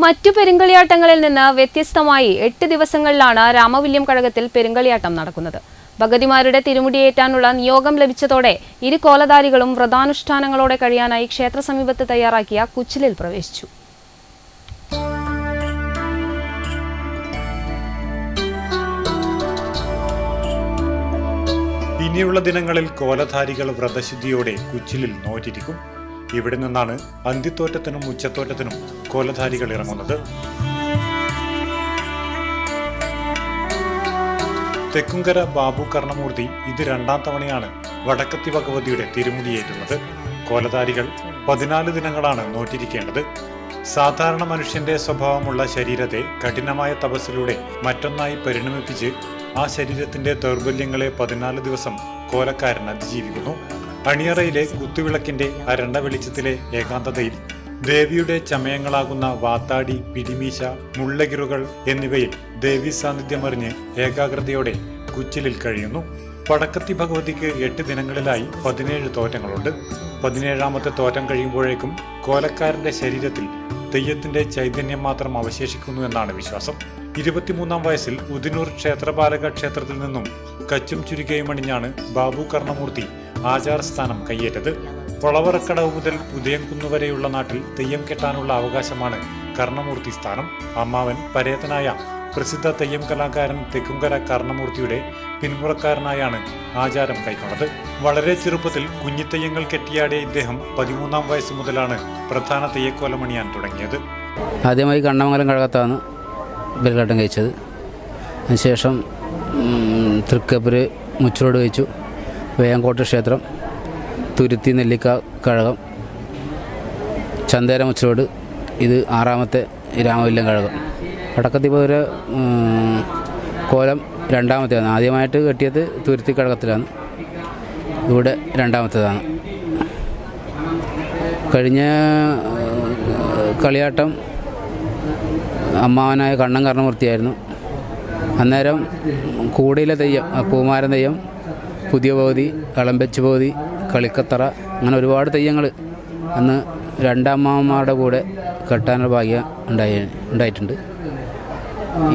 മറ്റു പെരുങ്കളിയാട്ടങ്ങളിൽ നിന്ന് വ്യത്യസ്തമായി എട്ട് ദിവസങ്ങളിലാണ് രാമവില്യം കഴകത്തിൽ പെരുങ്കളിയാട്ടം നടക്കുന്നത്. ഭഗതിമാരുടെ തിരുമുടിയേറ്റാനുള്ള നിയോഗം ലഭിച്ചതോടെ ഇരു കോലധാരികളും വ്രതാനുഷ്ഠാനങ്ങളോടെ കഴിയാനായി ക്ഷേത്ര സമീപത്ത് തയ്യാറാക്കിയ കുച്ചിലിൽ പ്രവേശിച്ചു. ഇനിയുള്ള ദിനങ്ങളിൽ കോലധാരികൾ വ്രതശുദ്ധിയോടെ കുച്ചിലിൽ നോറ്റിരിക്കും. ഇവിടെ നിന്നാണ് അന്തിത്തോറ്റത്തിനും ഉച്ചത്തോറ്റത്തിനും കോലധാരികൾ ഇറങ്ങുന്നത്. തെക്കുംകര ബാബു കർണമൂർത്തി ഇത് രണ്ടാം തവണയാണ് വടക്കത്തി ഭഗവതിയുടെ തിരുമുടിയേറ്റുന്നത്. കോലധാരികൾ പതിനാല് ദിനങ്ങളാണ് നോറ്റിരിക്കേണ്ടത്. സാധാരണ മനുഷ്യന്റെ സ്വഭാവമുള്ള ശരീരത്തെ കഠിനമായ തപസ്സിലൂടെ മറ്റൊന്നായി പരിണമിപ്പിച്ച് ആ ശരീരത്തിന്റെ ദൗർബല്യങ്ങളെ പതിനാല് ദിവസം കോലക്കാരൻ അതിജീവിക്കുന്നു. അണിയറയിലെ കുത്തുവിളക്കിന്റെ അരണ്ട വെളിച്ചത്തിലെ ഏകാന്തതയിൽ ദേവിയുടെ ചമയങ്ങളാകുന്ന വാത്താടി പിടിമീശ മുള്ളകിറുകൾ എന്നിവയിൽ ദേവി സാന്നിധ്യമറിഞ്ഞ് ഏകാഗ്രതയോടെ കുച്ചിലിൽ കഴിയുന്നു. പടക്കത്തി ഭഗവതിക്ക് എട്ട് ദിനങ്ങളിലായി പതിനേഴ് തോറ്റങ്ങളുണ്ട്. പതിനേഴാമത്തെ തോറ്റം കഴിയുമ്പോഴേക്കും കോലക്കാരന്റെ ശരീരത്തിൽ തെയ്യത്തിന്റെ ചൈതന്യം മാത്രം അവശേഷിക്കുന്നു എന്നാണ് വിശ്വാസം. ഇരുപത്തിമൂന്നാം വയസ്സിൽ ഉദിനൂർ ക്ഷേത്രപാലക ക്ഷേത്രത്തിൽ നിന്നും കച്ചും ചുരുക്കയും അണിഞ്ഞാണ് ബാബു കർണമൂർത്തി ആചാരസ്ഥാനം കയ്യേറ്റത് പൊളവറക്കടവ് മുതൽ ഉദയംകുന്നു വരെയുള്ള നാട്ടിൽ തെയ്യം കെട്ടാനുള്ള അവകാശമാണ് കർണമൂർത്തി സ്ഥാനം. അമ്മാവൻ പരേതനായ പ്രസിദ്ധ തെയ്യം കലാകാരൻ തെക്കുംകര കർണമൂർത്തിയുടെ പിന്മുറക്കാരനായാണ് ആചാരം കൈക്കൊണ്ടത്. വളരെ ചെറുപ്പത്തിൽ കുഞ്ഞിത്തെയ്യങ്ങൾ കെട്ടിയാടിയ ഇദ്ദേഹം പതിമൂന്നാം വയസ്സ് മുതലാണ് പ്രധാന തെയ്യക്കോലമണിയാൻ തുടങ്ങിയത്. ആദ്യമായി കണ്ണമംഗലം കഴകത്താണ് ബലിഘട്ടം കഴിച്ചത്. അതിനുശേഷം തൃക്കപ്പൂര് മുച്ചോട് കഴിച്ചു. വേയങ്കോട്ട് ക്ഷേത്രം തുരുത്തി നെല്ലിക്ക കഴകം ചന്തേര മുച്ചോട് ഇത് ആറാമത്തെ രാമവില്ലം കഴകം. വടക്കത്തിപ്പൂര് കോലം രണ്ടാമത്തേതാണ് ആദ്യമായിട്ട് കെട്ടിയത് തുരുത്തി കഴകത്തിലാണ്. ഇവിടെ രണ്ടാമത്തേതാണ്. കഴിഞ്ഞ കളിയാട്ടം അമ്മാവനായ കണ്ണൻ കർണമൂർത്തിയായിരുന്നു. അന്നേരം കൂടിയിലെ തെയ്യം പൂമാരൻ തെയ്യം പുതിയ പകുതി കളമ്പച്ച് പകുതി കളിക്കത്തറ അങ്ങനെ ഒരുപാട് തെയ്യങ്ങൾ അന്ന് രണ്ടമ്മമാരുടെ കൂടെ കെട്ടാനുള്ള ഭാഗ്യം ഉണ്ടായി ഉണ്ടായിട്ടുണ്ട്.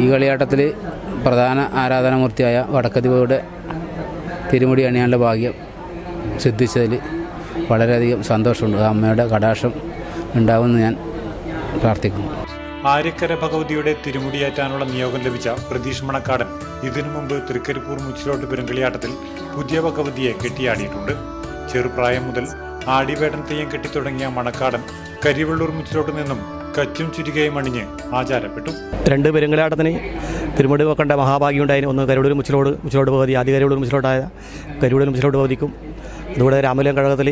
ഈ കളിയാട്ടത്തിൽ പ്രധാന ആരാധനാമൂർത്തിയായ വടക്കതിപയുടെ തിരുമുടി അണിയാനുള്ള ഭാഗ്യം സിദ്ധിച്ചതിൽ വളരെയധികം സന്തോഷമുണ്ട്. അമ്മയുടെ കടാക്ഷം ഉണ്ടാവുമെന്ന് ഞാൻ പ്രാർത്ഥിക്കുന്നു. ആര്യക്കര ഭഗവതിയുടെ തിരുമുടിയേറ്റാനുള്ള നിയോഗം ലഭിച്ച പ്രതീഷ് മണക്കാടൻ ഇതിനു മുമ്പ് തൃക്കരിപ്പൂർ മുച്ചിലോട്ട് പെരുങ്കളിയാട്ടത്തിൽ പുതിയ ഭഗവതിയെ കെട്ടിയാടിയിട്ടുണ്ട്. ചെറുപ്രായം മുതൽ ആടിവേടൻ തെയ്യം കെട്ടിത്തുടങ്ങിയ മണക്കാടൻ കരിവെള്ളൂർ മുച്ചിലോട്ട് നിന്നും കച്ചും ചുരികയും അണിഞ്ഞ് ആചാരപ്പെട്ടു. രണ്ട് പെരുങ്ങലാടത്തിന് തിരുമുടി വെക്കേണ്ട മഹാഭാഗ്യം ഉണ്ടായിരുന്നു ഒന്ന് കരുവൂർ മുച്ചിലോട് മുച്ചിലോട് ഭഗവതി ആദ്യ കരുവൂർ മുച്ചിലോട്ടായ കരുവൂർ മുച്ചിലോട്ട് ഭഗവതിക്കും അതുകൂടെ രാമലയം കഴകത്തിൽ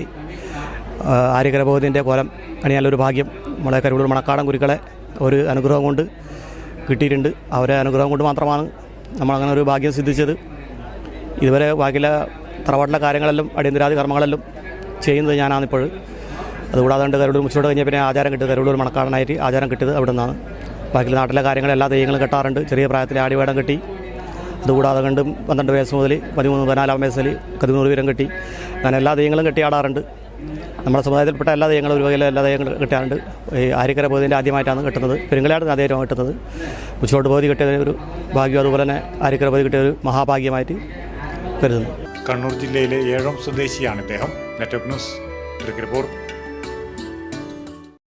ആര്യകര ഭഗവതിന്റെ കോലം അണിയാലൊരു ഭാഗ്യം നമ്മളെ കരുവൂർ മണക്കാടൻ കുരുക്കളെ ഒരു അനുഗ്രഹം കൊണ്ട് കിട്ടിയിട്ടുണ്ട്. അവരെ അനുഗ്രഹം കൊണ്ട് മാത്രമാണ് നമ്മളങ്ങനെ ഒരു ഭാഗ്യം സിദ്ധിച്ചത്. ഇതുവരെ ബാക്കിയുള്ള തറവാട്ടിലെ കാര്യങ്ങളെല്ലാം അടിയന്തരാതി കർമ്മങ്ങളെല്ലാം ചെയ്യുന്നത് ഞാനാണിപ്പോൾ അതുകൂടാതെ കണ്ട് കരുടൂർ മുച്ചോട് കഴിഞ്ഞാൽ പിന്നെ ആചാരം കിട്ടിയത് കരുടൂർ മണക്കാടനായിട്ട് ആചാരം കിട്ടിയത് അവിടെ നിന്നാണ് ബാക്കിയുള്ള നാട്ടിലെ കാര്യങ്ങളെല്ലാ തെയ്യങ്ങളും കെട്ടാറുണ്ട്. ചെറിയ പ്രായത്തിൽ ആടിവേടം കെട്ടി. അതുകൂടാതെ കണ്ടും പന്ത്രണ്ട് വയസ്സ് മുതൽ പതിമൂന്ന് പതിനാലാം വയസ്സിൽ പതിമൂന്ന് വീരം കെട്ടി. അങ്ങനെ എല്ലാ തെയ്യങ്ങളും കെട്ടിയാടാറുണ്ട് നമ്മുടെ സമുദായത്തിൽപ്പെട്ട എല്ലാ തെയ്യങ്ങളും ഒരു വകയിലെ എല്ലാ തെയ്യങ്ങളും കെട്ടാറുണ്ട്. ഈ ആര്യക്കര ബോധിന്റെ ആദ്യമായിട്ടാണ് കിട്ടുന്നത്. പെരുങ്കലാട് ആദ്യമായിട്ടാണ് കിട്ടുന്നത്. ഉച്ചോട്ട് ബോധി കെട്ടിയ ഒരു ഭാഗ്യം അതുപോലെ തന്നെ ആര്യക്കര ബോധി കിട്ടിയ ഒരു മഹാഭാഗ്യമായിട്ട് കരുതുന്നു കണ്ണൂർ ജില്ലയിലെ ഏഴാം സ്വദേശിയാണ് ഇദ്ദേഹം. Network news Thrikkaripur.